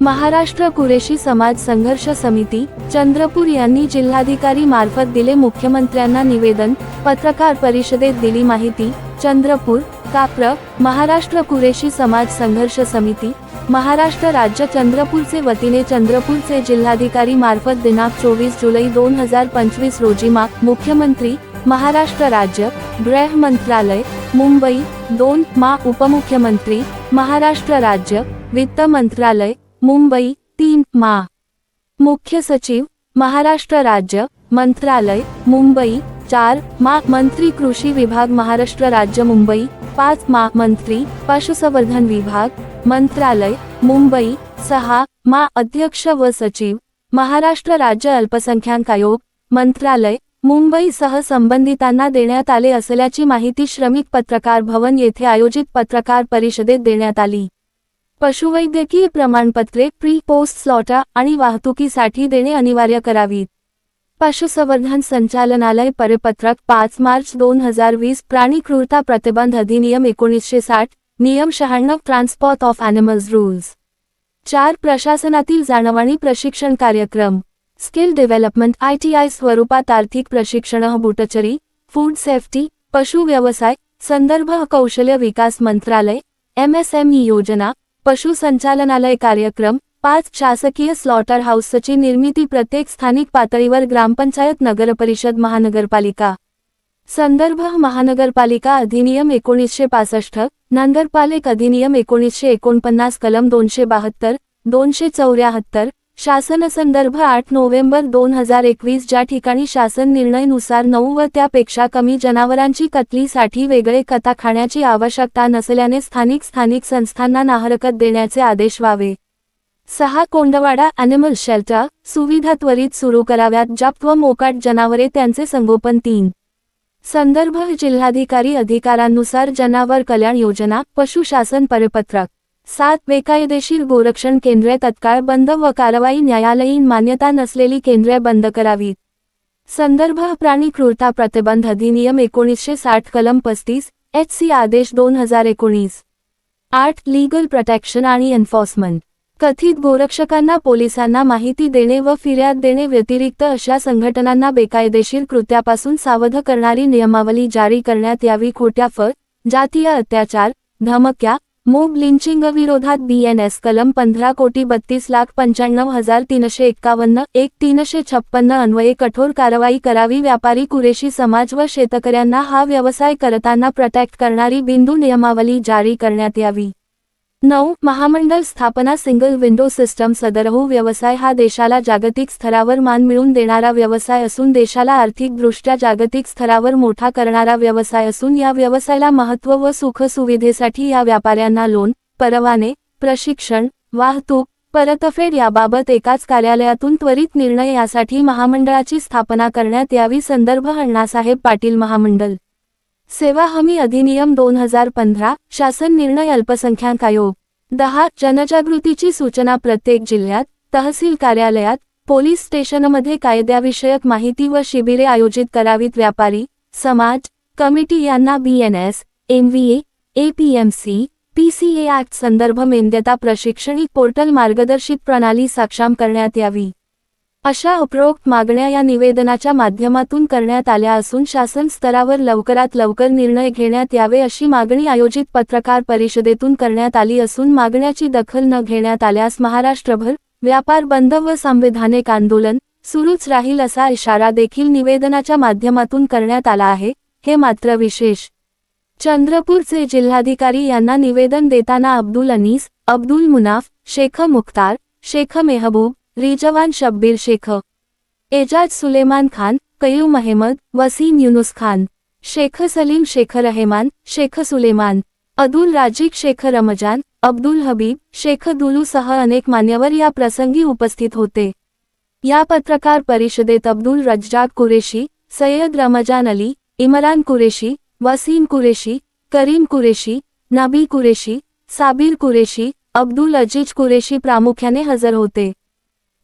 महाराष्ट्र कुरेशी समाज संघर्ष समिती चंद्रपूर यांनी जिल्हाधिकारी मार्फत दिले मुख्यमंत्र्यांना निवेदन पत्रकार परिषदेत दिली माहिती चंद्रपूर काप्र महाराष्ट्र कुरेशी समाज संघर्ष समिती महाराष्ट्र राज्य चंद्रपूरचे वतीने चंद्रपूरचे जिल्हाधिकारी मार्फत दिनांक चोवीस जुलै दोन हजार पंचवीस रोजी मा मुख्यमंत्री महाराष्ट्र राज्य गृह मंत्रालय मुंबई दोन मा उपमुख्यमंत्री महाराष्ट्र राज्य वित्त मंत्रालय मुंबई तीन मा. मुख्य सचिव महाराष्ट्र राज्य मंत्रालय मुंबई चार मा. मंत्री कृषी विभाग महाराष्ट्र राज्य मुंबई पाच मा. मंत्री पशुसंवर्धन विभाग मंत्रालय मुंबई सहा मा. अध्यक्ष व सचिव महाराष्ट्र राज्य अल्पसंख्याक आयोग मंत्रालय मुंबई सह संबंधितांना देण्यात आले असल्याची माहिती श्रमिक पत्रकार भवन येथे आयोजित पत्रकार परिषदेत देण्यात आली. पशुवैद्यकीय प्रमाणपत्रे प्री पोस्ट स्लॉटा आणि वाहतुकीसाठी देणे अनिवार्य करावीत. पशुसंवर्धन संचालनालय परिपत्रक पाच मार्च दोन हजार वीस प्राणी क्रूरता प्रतिबंध अधिनियम एकोणीसशे साठ नियम शहाण्णव ट्रान्सपोर्ट ऑफ ॲनिमल्स रूल्स चार प्रशासनातील जाणवाणी प्रशिक्षण कार्यक्रम. Skill development I T I स्वरूपात आर्थिक प्रशिक्षण बुटचरी फूड सेफ्टी पशु व्यवसाय संदर्भ कौशल्य विकास मंत्रालय एम एस एम ई योजना पशु संचालनालय कार्यक्रम पाच शासकीय स्लॉटर हाऊसची निर्मिती प्रत्येक स्थानिक पातळीवर ग्रामपंचायत नगरपरिषद महानगरपालिका. संदर्भ महानगरपालिका अधिनियम एकोणीसशे पासष्ट नगरपालिक अधिनियम एकोणीसशे एकोणपन्नास कलम दोनशे बहात्तर दोनशे चौऱ्याहत्तर शासन संदर्भ आठ नोव्हेंबर दोन हजार एकवीस ज्या ठिकाणी शासन निर्णयनुसार नऊ व त्यापेक्षा कमी जनावरांची कतलीसाठी वेगळे कथा खाण्याची आवश्यकता नसल्याने स्थानिक स्थानिक संस्थांना नाहरकत देण्याचे आदेश व्हावे. सहा कोंडवाडा अॅनिमल शेल्टर सुविधा त्वरित सुरू कराव्यात जप्त व मोकाट जनावरे त्यांचे संगोपन तीन. संदर्भ जिल्हाधिकारी अधिकारांनुसार जनावर कल्याण योजना पशुशासन परिपत्रक. सात बेकायदेशीर गोरक्षण केंद्रे तत्काळ बंद व कारवाई न्यायालयीन मान्यता नसलेली केंद्रे बंद करावीत. संदर्भ प्राणी क्रूरता प्रतिबंध अधिनियम एकोणीसशे साठ कलम पस्तीस एच सी आदेश दोन हजार एकोणीस. आठ लीगल प्रोटेक्शन आणि एन्फोर्समेंट कथित गोरक्षकांना पोलिसांना माहिती देणे व फिर्याद देणे व्यतिरिक्त अशा संघटनांना बेकायदेशीर कृत्यापासून सावध करणारी नियमावली जारी करण्यात यावी. खोट्या फर जातीय अत्याचार धमक्या मूग लिंचिंगविरोधात बी एन बीएनएस कलम पंधरा कोटी बत्तीस लाख पंच्याण्णव हजार तीनशे एक्कावन्न एक तीनशे छप्पन्न अन्वये कठोर कारवाई करावी व्यापारी कुरेशी समाज व शेतकऱ्यांना हा व्यवसाय करताना प्रोटेक्ट करणारी बिंदू नियमावली जारी करण्यात यावी. नऊ महामंडळ स्थापना सिंगल विंडो सिस्टम सदरहू व्यवसाय हा देशाला जागतिक स्तरावर मान मिळवून देणारा व्यवसाय असून देशाला आर्थिकदृष्ट्या जागतिक स्तरावर मोठा करणारा व्यवसाय असून या व्यवसायाला महत्त्व व सुखसुविधेसाठी या व्यापाऱ्यांना लोन परवाने प्रशिक्षण वाहतूक परतफेड याबाबत एकाच कार्यालयातून त्वरित निर्णय यासाठी महामंडळाची स्थापना करण्यात यावी संदर्भ अण्णासाहेब पाटील महामंडळ. सेवा हमी अधिनियम दोन हजार पंधरा शासन निर्णय अल्पसंख्याक आयोग. दहा जनजागृतीची सूचना प्रत्येक जिल्ह्यात तहसील कार्यालयात पोलीस स्टेशनमध्ये कायद्याविषयक माहिती व शिबिरे आयोजित करावीत व्यापारी समाज कमिटी यांना BNS MVA APMC PCA act संदर्भ मेंद्यता प्रशिक्षणिक पोर्टल मार्गदर्शित प्रणाली सक्षम करण्यात यावी. अशा उपरोक्त मागण्या या निवेदनाच्या माध्यमातून करण्यात आल्या असून शासन स्तरावर लवकरात लवकर निर्णय घेण्यात यावे अशी मागणी आयोजित पत्रकार परिषदेतून करण्यात आली असून मागण्याची दखल न घेण्यात आल्यास महाराष्ट्रभर व्यापार बंद व संविधानिक आंदोलन सुरूच राहील असा इशारा देखील निवेदनाच्या माध्यमातून करण्यात आला आहे. हे मात्र विशेष. चंद्रपूरचे जिल्हाधिकारी यांना निवेदन देताना अब्दुल अनीस अब्दुल मुनाफ शेख मुख्तार शेख मेहबूब रिजवान शब्बीर शेख एजाज सुलेमान खान कयूम अहमद वसीम युनुस खान शेख सलीम शेख रहेमान शेख सुलेमान अदुल राजिक शेख रमजान अब्दुल हबीब शेख दुलूसह अनेक मान्यवर या प्रसंगी उपस्थित होते. या पत्रकार परिषदेत अब्दुल रज्जाक कुरेशी सय्यद रमजान अली इमरान कुरेशी वसीम कुरेशी करीम कुरेशी नबी कुरेशी साबीर कुरेशी अब्दुल अजीज कुरेशी प्रामुख्याने हजर होते.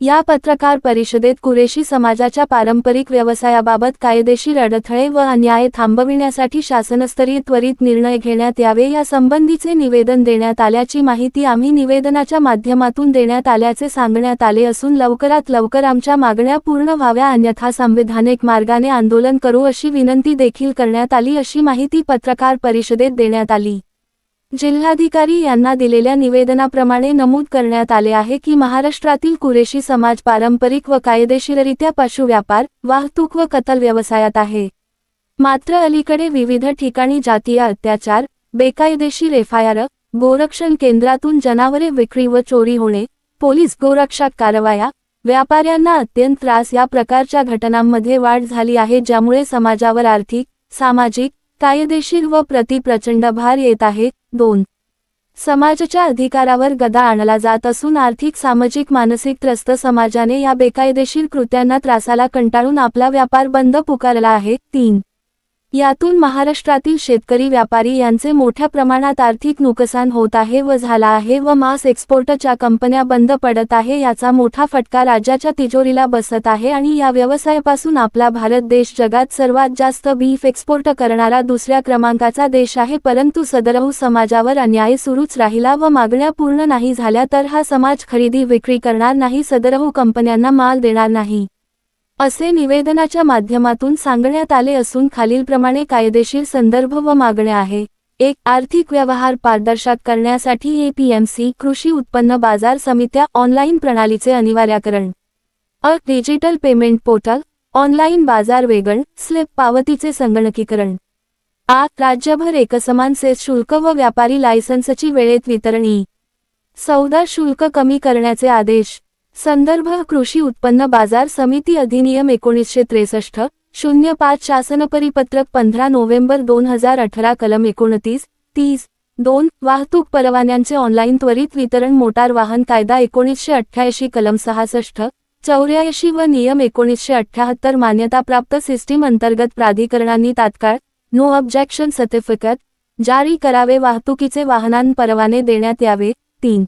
या पत्रकार परिषदेत कुरेशी समाजाच्या पारंपरिक व्यवसायाबाबत कायदेशीर अडथळे व अन्याय थांबविण्यासाठी शासनस्तरीय त्वरित निर्णय घेण्यात यावे या संबंधीचे निवेदन देण्यात आल्याची माहिती आम्ही निवेदनाच्या माध्यमातून देण्यात आल्याचे सांगण्यात आले असून लवकरात लवकर आमच्या मागण्या पूर्ण व्हाव्या अन्यथा संविधानिक मार्गाने आंदोलन करू अशी विनंती देखील करण्यात आली अशी माहिती पत्रकार परिषदेत देण्यात आली. जिल्हाधिकारी यांना दिलेल्या निवेदनाप्रमाणे नमूद करण्यात आले आहे की महाराष्ट्रातील कुरेशी समाज पारंपरिक व कायदेशीररित्या पशुव्यापार वाहतूक व कतल व्यवसायात आहे. मात्र अलीकडे विविध ठिकाणी जातीय अत्याचार बेकायदेशीर एफआयआर गोरक्षण केंद्रातून जनावरे विक्री व चोरी होणे पोलीस गोरक्षक कारवाया व्यापाऱ्यांना अत्यंत त्रास या प्रकारच्या घटनांमध्ये वाढ झाली आहे ज्यामुळे समाजावर आर्थिक सामाजिक कायदेशीर व प्रति प्रचंड भार येत आहे. दोन. समाजाच्या अधिकारावर गदा आणला जात असून आर्थिक सामाजिक मानसिक त्रस्त समाजाने या बेकायदेशीर कृत्यांना त्रासाला कंटाळून आपला व्यापार बंद पुकारला आहे. तीन. यातून महाराष्ट्रातील शेतकरी व्यापारी यांचे मोठ्या प्रमाणात आर्थिक नुकसान होत आहे व झाला आहे व मास एक्सपोर्टच्या कंपन्या बंद पडत आहे याचा मोठा फटका राज्याच्या तिजोरीला बसत आहे आणि या व्यवसायापासून आपला भारत देश जगात सर्वात जास्त बीफ एक्सपोर्ट करणारा दुसऱ्या क्रमांकाचा देश आहे. परंतु सदरहू समाजावर अन्याय सुरूच राहिला व मागण्या पूर्ण नाही झाल्या तर हा समाज खरेदी विक्री करणार नाही सदरहू कंपन्यांना माल देणार नाही. असे निवेदनाच्या माध्यमातून सांगण्यात आले असून खालीलप्रमाणे कायदेशीर संदर्भ व मागण्या आहे. एक आर्थिक व्यवहार पारदर्शक करण्यासाठी एपीएमसी कृषी उत्पन्न बाजार समित्या ऑनलाईन प्रणालीचे अनिवार्यकरण. अ डिजिटल पेमेंट पोर्टल ऑनलाईन बाजार वेगळ स्लिप पावतीचे संगणकीकरण. आ राज्यभर एकसमान सेस शुल्क व व्यापारी लायसन्सची वेळेत वितरणी सौदा शुल्क कमी करण्याचे आदेश. संदर्भ कृषी उत्पन्न बाजार समिती अधिनियम एकोणीसशे त्रेसष्ट शून्य पाच शासन परिपत्रक पंधरा नोव्हेंबर दोन हजार अठरा कलम एकोणतीस तीस दोन वाहतूक परवान्यांचे ऑनलाईन त्वरित वितरण मोटार वाहन कायदा एकोणीसशे अठ्ठ्याऐंशी कलम सहासष्ट चौऱ्याऐंशी व नियम एकोणीसशे अठ्ठ्याहत्तर मान्यताप्राप्त सिस्टीम अंतर्गत प्राधिकरणांनी तात्काळ नो ऑब्जेक्शन सर्टिफिकेट जारी करावे वाहतुकीचे वाहनां परवाने देण्यात यावे. तीन